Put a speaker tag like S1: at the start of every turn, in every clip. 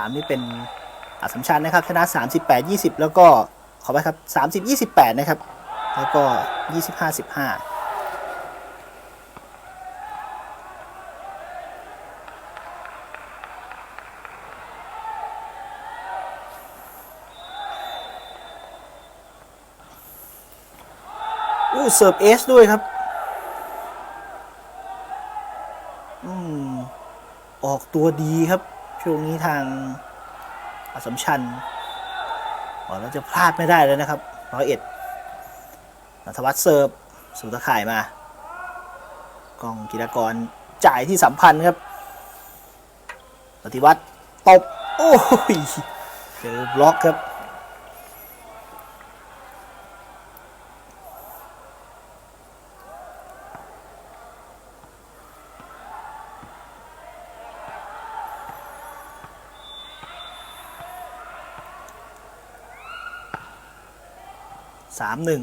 S1: 3 นี่เป็นอัสสัมชัญนะครับชนะ 38 20 แล้วก็ขอไปครับ 30 28 นะครับ แล้วก็ 25 15อู้เสิร์ฟเอสด้วยครับ อืม ออกตัวดีครับ ช่วงนี้ทางอสสัมชันเราจะพลาดไม่ได้เลยนะครับร้อยเอ็ดนัทวัฒน์เซิร์ฟสุตะข่ายมากองกีฬากรจ่ายที่สัมพันธ์ครับปฏิวัติตบโอ้ยเจอบล็อกครับ สามหนึ่ง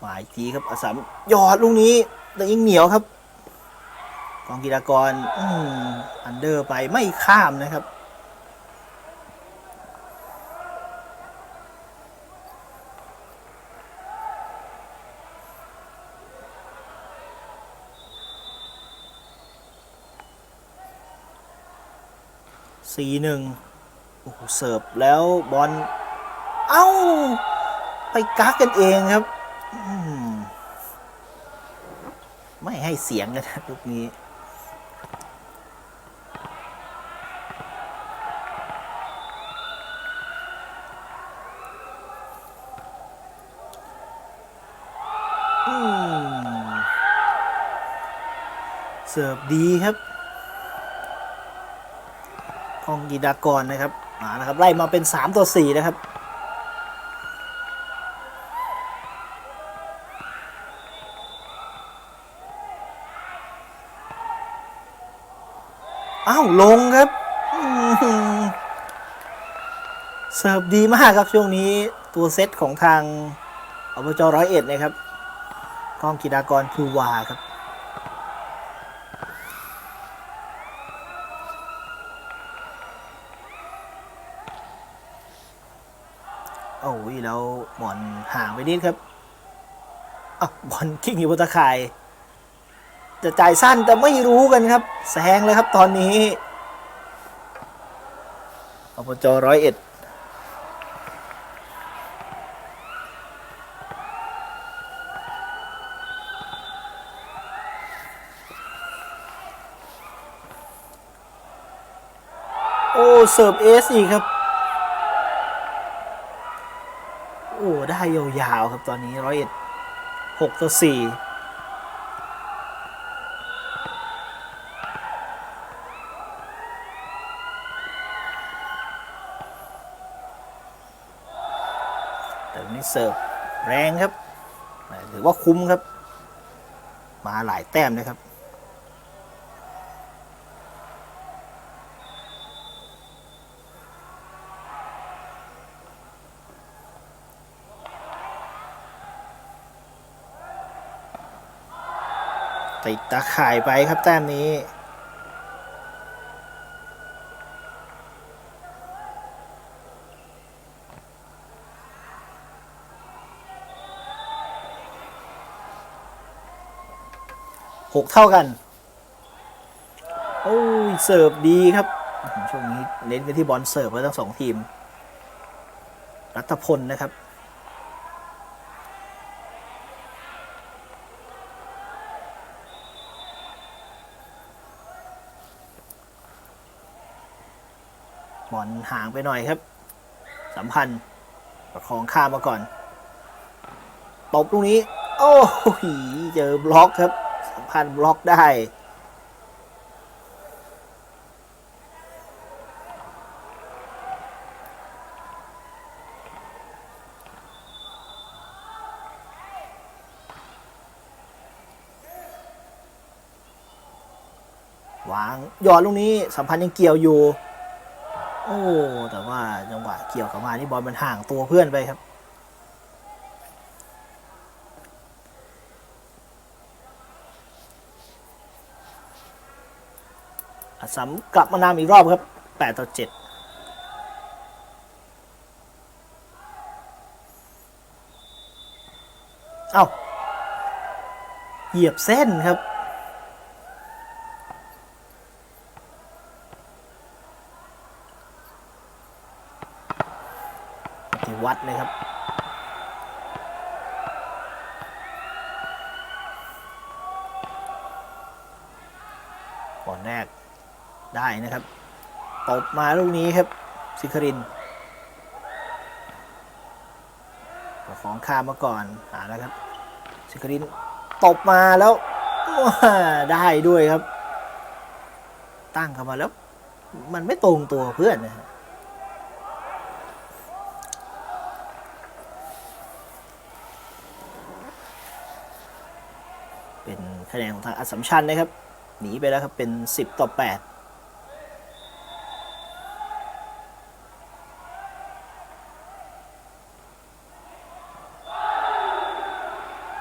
S1: หมายทีครับอสามยอดลูกนี้แต่ยังเหนียวครับ กองกีฬากรอันเดอร์ไปไม่ข้ามนะครับสี่หนึ่งโอ้โหเสิร์ฟแล้วบอล เอ้า ไปกักกันเองครับมไม่ให้เสียงกันนะลูกนี้เสิร์ฟดีครับของกีดากรนะครับมาแล้วครับ ไล่มาเป็น 3 ต่อ 4 นะครับ อ้าวลงครับเสิร์ฟดีมากครับช่วงนี้ตัวเซตของทางอบจร้อยเอ็ดนะครับกล้องกีฬากรภูวาครับโอ้ยแล้วบอลห่างไปนิดครับอะบอลกิ้งอยู่บนตะข่าย จะจ่ายสั้นแต่ไม่รู้กันครับแซงเลยครับตอนนี้อบจร้อยเอ็ดโอ้เสิร์ฟเอสอีกครับโอ้ได้ยาวๆครับตอนนี้ร้อยเอ็ดหกต่อสี่แต่วันนี้ เสิร์ฟแรงครับถือว่าคุ้มครับ มาหลายแต้มนะครับติดตาข่ายไปครับแต้มนี้ หกเท่ากัน โอ้ยเสิร์ฟดีครับ ช่วงนี้เน้นไปที่บอลเสิร์ฟแล้วทั้งสองทีม รัฐพลนะครับบอลห่างไปหน่อยครับ สัมพันธ์ประคองข้ามมาก่อน ตบลูกนี้ โอ้โหเจอบล็อกครับ พันธ์บล็อกได้ วางหยอดลูกนี้สัมพันธ์ยังเกี่ยวอยู่ โอ้ แต่ว่าจังหวะเกี่ยวกับมานี่บอลมันห่างตัวเพื่อนไปครับ อัสสัมกลับมานำอีกรอบครับ8ต่อ7เอ้าเหยียบเส้นครับ วัติเลยครับอลแรกได้นะครับ ตบ มาลูกนี้ครับสิครินประของข้ามมาก่อนหาแล้วครับสิครินตบมาแล้วว้าได้ด้วยครับ ตั้งเข้ามาแล้ว มันไม่ตรงตัวเพื่อนนะฮะเป็นคะแนนของทางอัสสัมชัญนะครับ หนีไปแล้วครับเป็น 10 ต่อ 8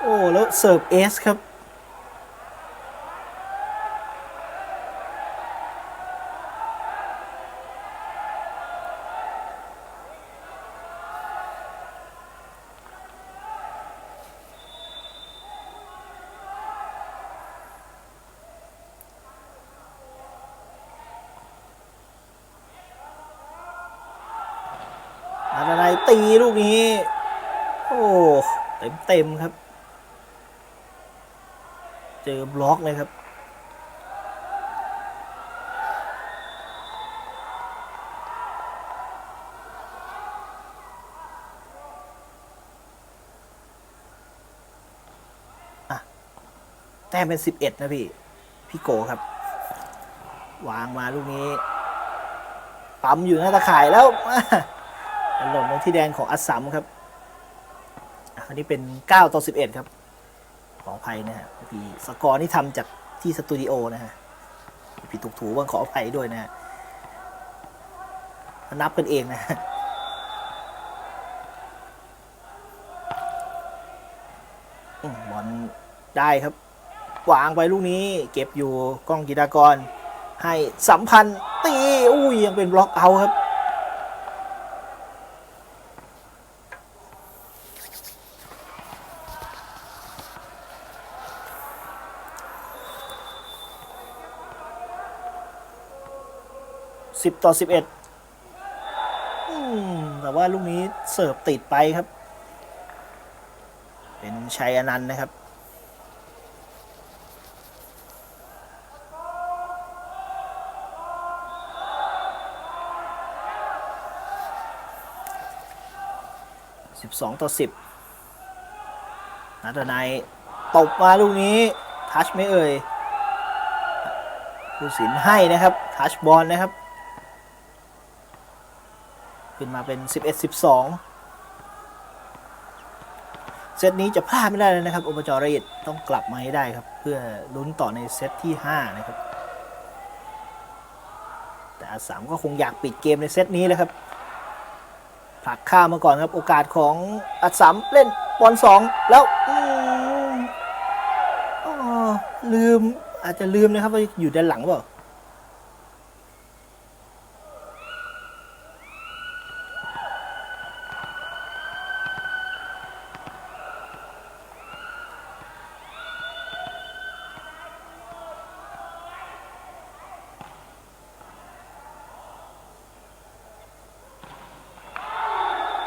S1: โอ้ แล้ว เสิร์ฟเอสครับ อะไรตีลูกนี้ โอ้ เต็มเต็มครับ เจอบล็อกเลยครับอะแต้มเป็น 11 นะพี่ พี่โกครับ วางมาลูกนี้ ปั๊มอยู่หน้าตะข่ายแล้วหล่นลงที่แดนของอัสสัมครับ อันนี้เป็น 9 ต่อ 11 ครับ ขออภัยนะฮะพี่สกอร์นี่ทำจากที่สตูดิโอนะฮะพี่ถูกถูบ้างขออภัยด้วยนะฮะนับกันเองนะฮะอืมบอลได้ครับวางไปลูกนี้เก็บอยู่กล้องกีฬากร ให้สัมพันธ์ตีอุ้ยยังเป็นบล็อกเอาครับ สิบต่อสิบเอ็ดแต่ว่าลูกนี้เสิร์ฟติดไปครับ เป็นชัยอนันต์นะครับสิบสองต่อสิบนัทนายตบมาลูกนี้ ทัชไม่เอ่ยผู้สินให้นะครับ ทัชบอลนะครับ ขึ้นมาเป็น 11 12 เซตนี้จะพลาดไม่ได้เลยนะครับอบจระยิตต้องกลับมาให้ได้ครับ เพื่อลุ้นต่อในเซตที่ 5 นะครับ แต่อาสามก็คงอยากปิดเกมในเซตนี้แหล้วครับผลักข้ามาก่อนครับโอกาสของอัสสัมเล่นบอลสองแล้วอ๋อลืมอาจจะลืมนะครับว่าอยู่ด้านหลังเปล่า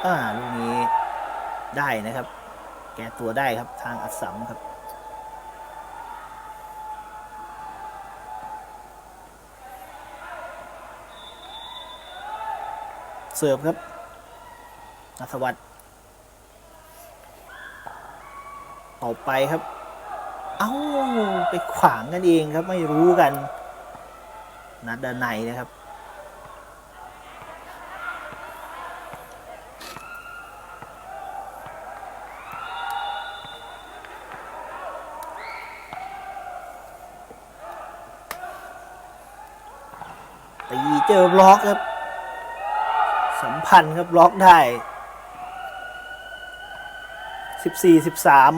S1: อ่าลูกนี้ได้ นะครับ แก้ตัวได้ครับทางอัสสัมครับเสิร์ฟครับนัทวัฒน์ต่อไปครับ เอ้าไปขวางกันเองครับไม่รู้กัน นัดดานในนะครับ ตีเจอบล็อกครับ สัมพันธ์ครับบล็อกได้สิบสี่สิบสาม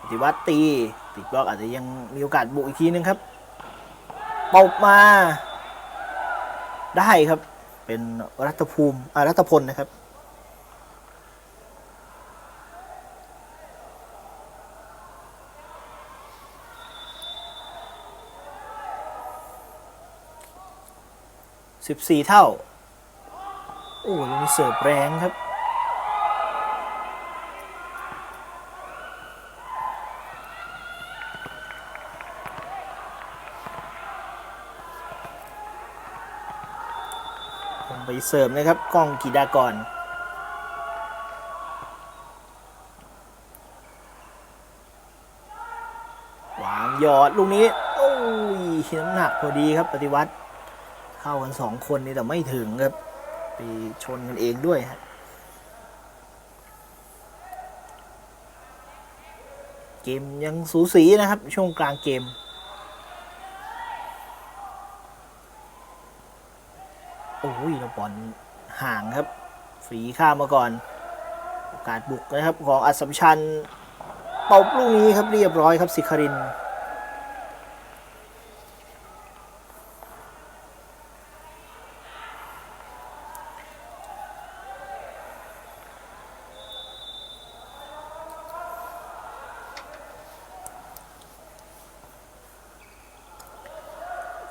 S1: ปฏิวัตตีติดบล็อกอาจจะยังมีโอกาสบุกอีกทีนึงครับป่ามา ได้ครับ เป็นรัตภูมิรัตพลนะครับ สิบสี่เท่า โอ้ยมีเสิร์ฟแรงครับ ลงไป เสริมนะครับกล้องกีดากรวางหยอดลูกนี้ โอ้ยน้ำหนักพอดีครับปฏิวัติ เข้ากันสองคนนี่แต่ไม่ถึงครับ ไปชนกันเองด้วยฮะเกมยังสูสีนะครับ ช่วงกลางเกม โอ้ยแล้ว บอลห่างครับ ฝีข้ามมาก่อน โอกาสบุกนะครับของอัศมชันตบลูกนี้ครับเรียบร้อยครับสิคาริน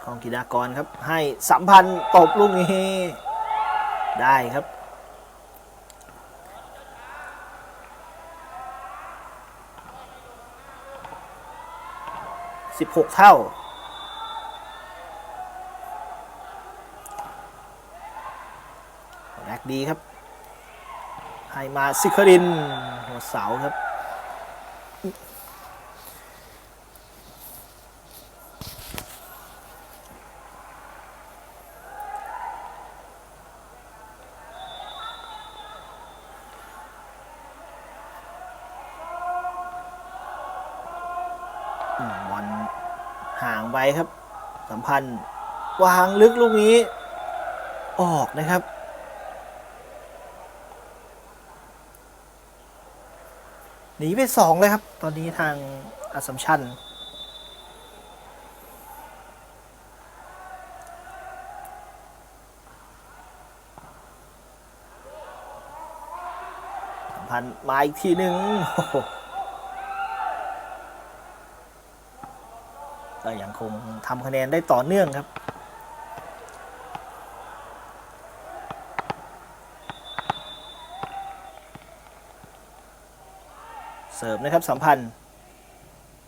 S1: ของกีฬากรครับ ให้สัมพันธ์ตบลูกนี้ ได้ครับ สิบหกเท่า แรกดีครับ ให้มาซิคาริน หัวเสาครับ อืมบอลห่างไปครับ สัม พันธ์วางลึกลูกนี้ ออกนะครับ หนีไปสองเลยครับ ตอนนี้ทางอัสสัมชัญสัมพันธ์มาอีกทีหนึ่งโอ้โห ก็ยังคงทำคะแนนได้ต่อเนื่องครับ เสิร์ฟนะครับสัมพันธ์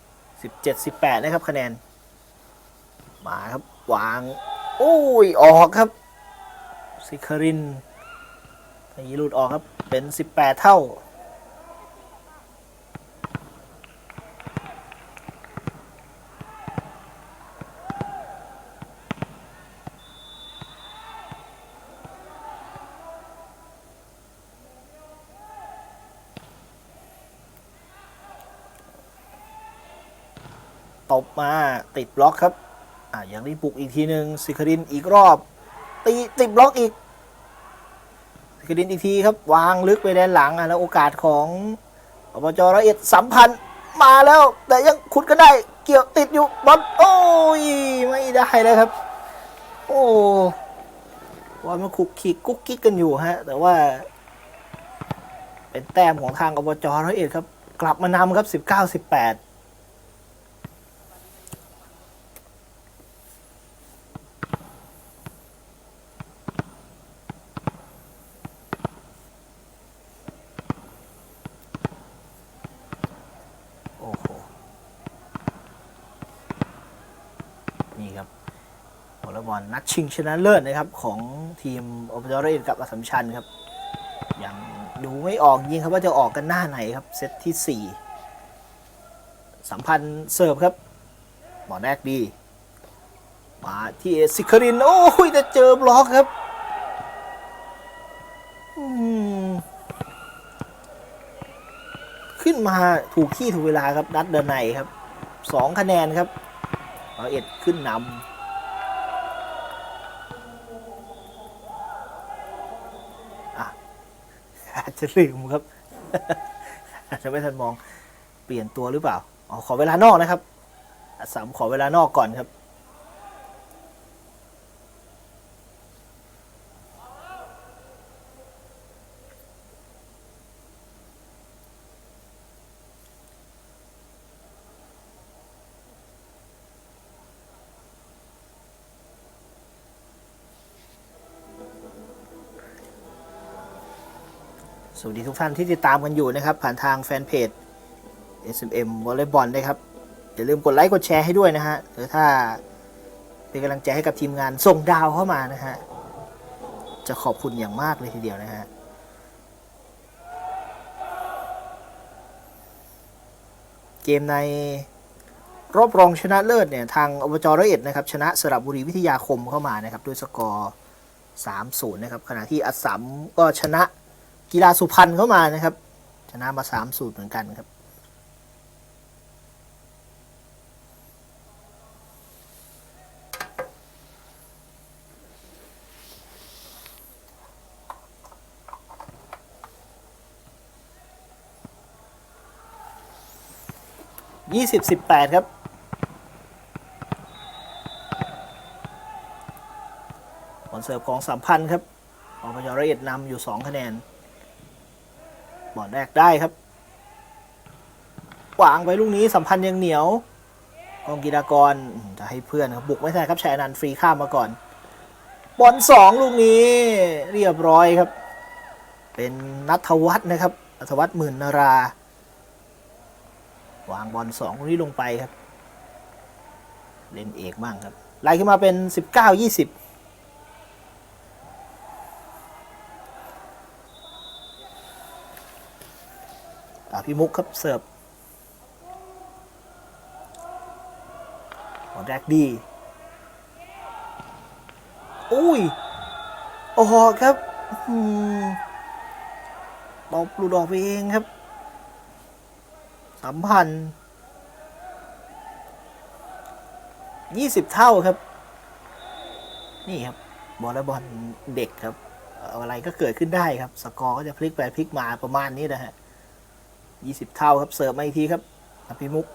S1: 17 18 นะครับคะแนน มาครับ วางโอ้ย ออกครับซิคารินตีหลุดออกครับ เป็น 18 เท่า ตบมาติดบล็อกครับอ่าอย่างนี้ปลุกอีกทีหนึ่งซิคารินอีกรอบ ตีติดบล็อกอีกซิคารินอีกทีครับ วางลึกไปแดนหลังอะแล้วโอกาสของอบจระเอียดสัมพันธ์มาแล้ว แต่ยังขุดก็ได้เกี่ยวติดอยู่บอลโอ้ยไม่ได้แล้วครับ โอ้บอลมานคุกขีกุ๊กกิ๊กกันอยู่ฮะ แต่ว่า เป็นแต้มของทางอบจร้อยเอียดครับ กลับมานำครับ 19-18 อบอลนัดชิงชนะเลิศนะครับของทีมโอเปอเรนกับอสัมชัญครับยังดูไม่ออกยิงครับว่าจะออกกันหน้าไหนครับเซตที่ 4 สัมพันธ์เสิร์ฟครับบอลแรกดีมาที่ซิคารินโอ้ยจะเจอบล็อกครับขึ้นมาถูกที่ถูกเวลาครับนัดเดินในครับสองคะแนนครับร้อยเอ็ดขึ้นนำ จะลืมครับ อาจจะไม่ทันมองเปลี่ยนตัวหรือเปล่าอ๋อขอเวลานอกนะครับสามขอเวลานอกก่อนครับ สวัสดีทุกท่านที่ติดตามกันอยู่นะครับ ผ่านทางแฟนเพจ SMM Volleyball นะครับ อย่าลืมกดไลค์กดแชร์ให้ด้วยนะฮะหรือถ้าเป็นกำลังใจให้กับทีมงานส่งดาวเข้ามานะฮะ จะขอบคุณอย่างมากเลยทีเดียวนะฮะเกมในรอบรองชนะเลิศเนี่ยทางอบจร้อยเอ็ดนะครับชนะสระบุรีวิทยาคมเข้ามานะครับด้วยสกอร์ 3-0 นะครับขณะที่อัสสัมก็ชนะ กีฬาสุพรรณเข้ามานะครับ ชนะมา3-0เหมือนกันครับ ยี่สิบสิบแปดครับผลเสิร์ฟของสามพันครับอบจระเอียดนำอยู่สองคะแนน บอลแรกได้ครับวางไปลูกนี้สัมพันธ์ยังเหนียวกองกีฬากรจะให้เพื่อนครับบุกไม่ได้ครับแชนันฟรีข้ามมาก่อน บอลสองลูกนี้เรียบร้อยครับ เป็นนัทวัฒนะครับนัทวัฒหมื่นนาราวางบอลสองลูกนี้ลงไปครับ เล่นเอกบ้างครับไล่ขึ้นมาเป็น 19 20 พี่มุกครับเสิร์ฟบอลแรกดีอุ้ย โอ้โหครับอืมบอลปลุดออกไปเองครับ สัมพันธ์ยี่สิบเท่าครับ นี่ครับบอลและบอลเด็กครับ อะไรก็เกิดขึ้นได้ครับ สกอร์ก็จะพลิกไปพลิกมาประมาณนี้นะฮะ ยี่สิบเท่าครับ เสิร์ฟมาอีกทีครับอภิมุก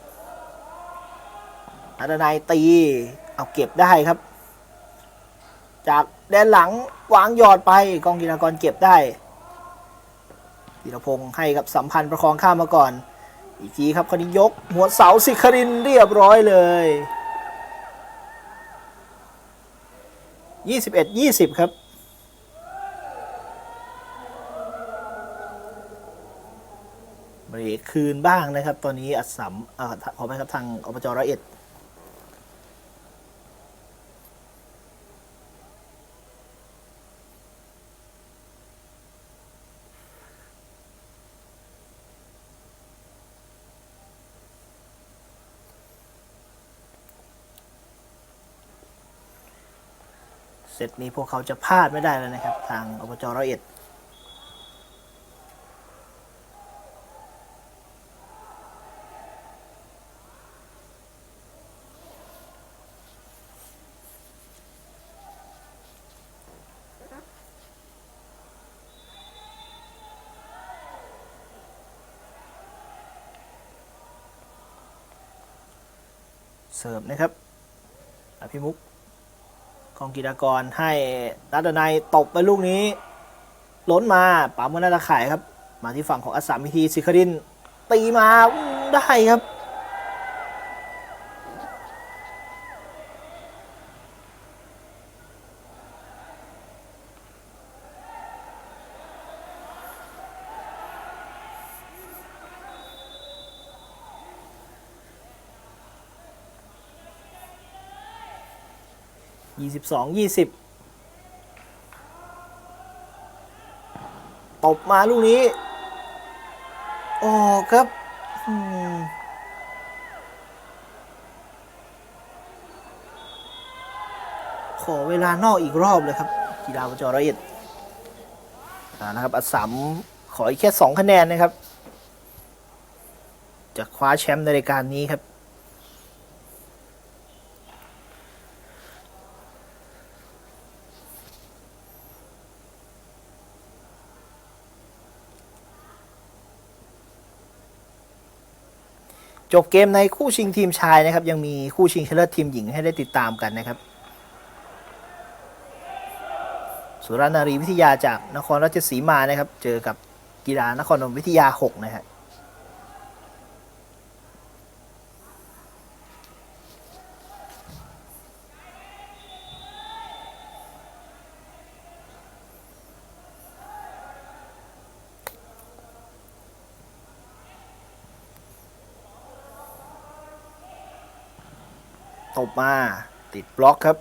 S1: อัตนายตี เอาเก็บได้ครับ จากแดนหลังวางหยอดไปกองกีฬากรเก็บได้ธีรพงศ์ให้กับสัมพันธ์ประคองข้ามมาก่อน อีกทีครับคนนี้ยก หัวเสาสิครินเรียบร้อยเลย 21 20 ครับ เบรกคืนบ้างนะครับ ตอนนี้อัสมเอ่อขอไปครับทางอบจร้อยเอ็ดเซตนี้พวกเขาจะพลาดไม่ได้แล้วนะครับ ทางอบจร้อยเอ็ด สิร์ฟนะครับอภิมุกกองกีฬากรให้รัตนายตบไปลูกนี้ ล้นมาปั๊มมาหน้าตาข่ายครับ มาที่ฝั่งของอัสสัมพิธีสิครินตีมาได้ครับ ยี่สิบสองยี่สิบตบมาลูกนี้ออกครับขอเวลานอกอีกรอบเลยครับ กีฬาประจอร้อยเอ็ดนะครับอัสสัมขออีกแค่สองคะแนนนะครับ จะคว้าแชมป์ในรายการนี้ครับ จบเกมในคู่ชิงทีมชายนะครับ ยังมีคู่ชิงชนะเลิศทีมหญิงให้ได้ติดตามกันนะครับ สุรนารีวิทยาจากนครราชสีมานะครับ เจอกับกีฬานครนนทวิทยา 6 นะฮะ ตบมาติดบล็อกครับ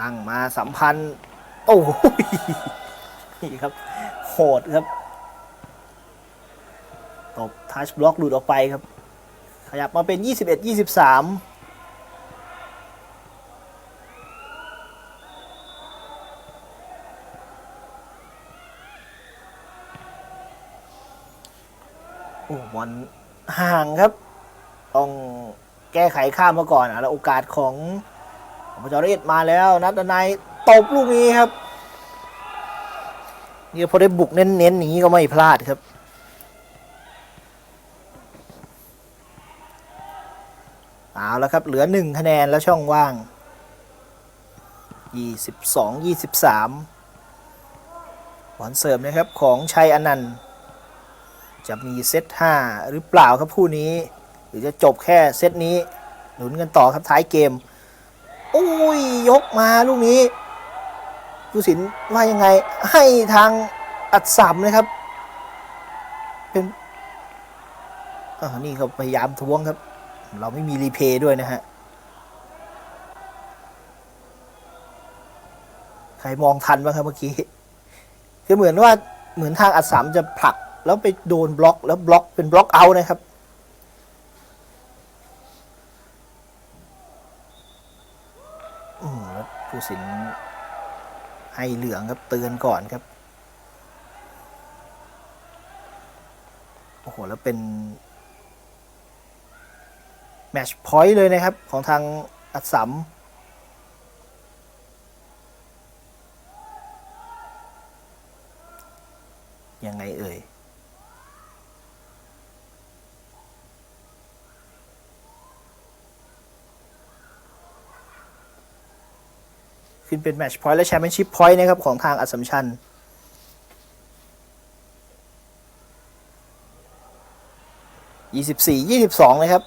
S1: ตั้งมาสัมพันธ์ โอ้โหนี่ครับ โหดครับ ตบทัชบล็อกหลุดออกไปครับ ขยับมาเป็น 21 23โอ้บอลห่างครับ ไขข้ามมาก่อนอะแล้วโอกาสของอบจเรศมาแล้วนัดนัยตบลูกนี้ครับนี่พอได้บุกเน้นๆอย่างนี้ก็ไม่พลาดครับเอาแล้วครับเหลือหนึ่งคะแนนแล้วช่องว่าง 22 23บอลเสริมนะครับของชัยอนันต์จะมีเซต5หรือเปล่าครับคู่นี้ หรือจะจบแค่เซตนี้ หนุนกันต่อครับท้ายเกม โอ้ย ยกมาลูกนี้ผู้สินว่ายังไงให้ทางอัดสัมนะครับ เป็นอ่านี่ก็พยายามทวงครับ เราไม่มีรีเพย์ด้วยนะฮะใครมองทันบ้างครับเมื่อกี้คือเหมือนว่าเหมือนทางอัดสามจะผลัก แล้วไปโดนบล็อกแล้วบล็อกเป็นบล็อกเอานะครับ อืมแล้ว ผู้สินให้เหลืองครับเตือนก่อนครับ โอ้โห แล้วเป็น แมชพอยต์เลยนะครับ ของทางอัดสัม ยังไงเอ่ย ขึ้นเป็นแมตช์พอยต์และแชมเปี้ยนชิพพอยต์นะครับของทางอัสสัมชัญยี่สิบสี่ยี่สิบสองเลยครับ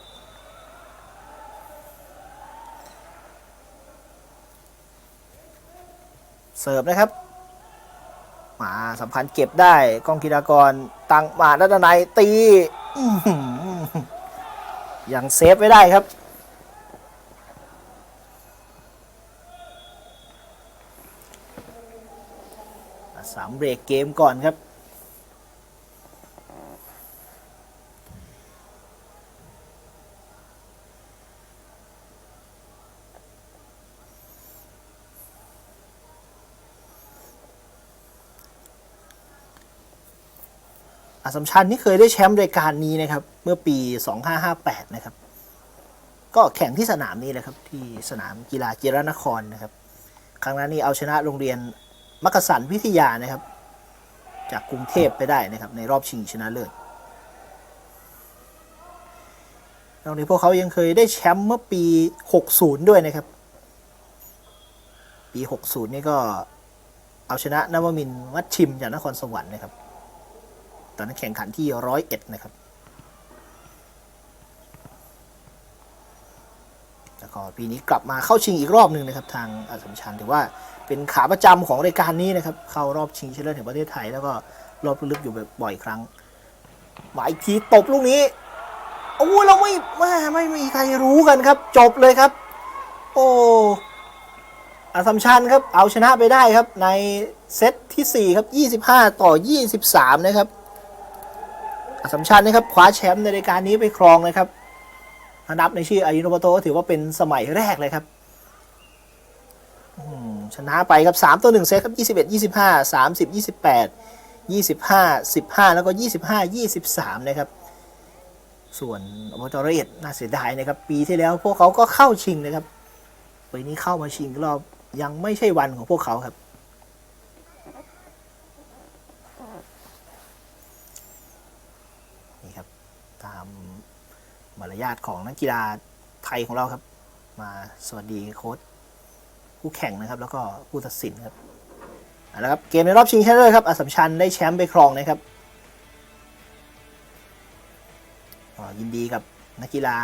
S1: เสิร์ฟนะครับ มาสัมพันธ์เก็บได้กองกีฬากรตังมาดันายตียังเซฟไว้ได้ครับ สาม เบรกเกมก่อนครับ อสสัมชัญนี่เคยได้แชมป์รายการนี้นะครับ เมื่อปี 2558 นะครับ ก็แข่งที่สนามนี้เลยครับ ที่สนามกีฬาจิรนครนะครับ ครั้งนั้นนี่เอาชนะโรงเรียน มักกะสันวิทยานะครับ จากกรุงเทพไปได้นะครับ ในรอบชิงชนะเลิศนอกจากนี้พวกเขายังเคยได้แชมป์เมื่อปี 60 ด้วยนะครับ ปี 60 นี่ก็เอาชนะนวมินวัดชิมจากนครสวรรค์นะครับ ตอนนั้นแข่งขันที่ร้อยเอ็ดนะครับ แล้วก็ปีนี้กลับมาเข้าชิงอีกรอบหนึ่งนะครับ ทางอัสมชัญถือว่า เป็นขาประจำของรายการนี้นะครับ เข้ารอบชิงชนะเลิศแห่งประเทศไทยแล้วก็รอบลึกอยู่แบบบ่อยครั้งมาอีกทีตบลูกนี้โอ้เราไม่ไม่ไม่มีใครรู้กันครับ จบเลยครับ โอ้อาสัมชัญครับ เอาชนะไปได้ครับ ในเซตที่ 4 ครับ 25 ต่อ 23 นะครับอาสัมชัญนะครับคว้าแชมป์ในรายการนี้ไปครองนะครับนับในชื่ออายุโนโมโตก็ถือว่าเป็นสมัยแรกเลยครับอืม ชนะไปครับ 3 ตัว 1 เซตครับ 21 25 30 28 25 15 แล้วก็ 25 23 นะครับ ส่วนอบจเรศน่าเสียดายนะครับ ปีที่แล้วพวกเขาก็เข้าชิงนะครับปีนี้เข้ามาชิงรอบยังไม่ใช่วันของพวกเขาครับนี่ครับ ตามมารยาทของนักกีฬาไทยของเราครับ มาสวัสดีโค้ช ผู้แข่งนะครับ แล้วก็ผู้ตัดสินครับเอาละครับเกมในรอบชิงชนะเลิศครับอสสัมชัญได้แชมป์ไปครองนะครับยินดีกับนักกีฬา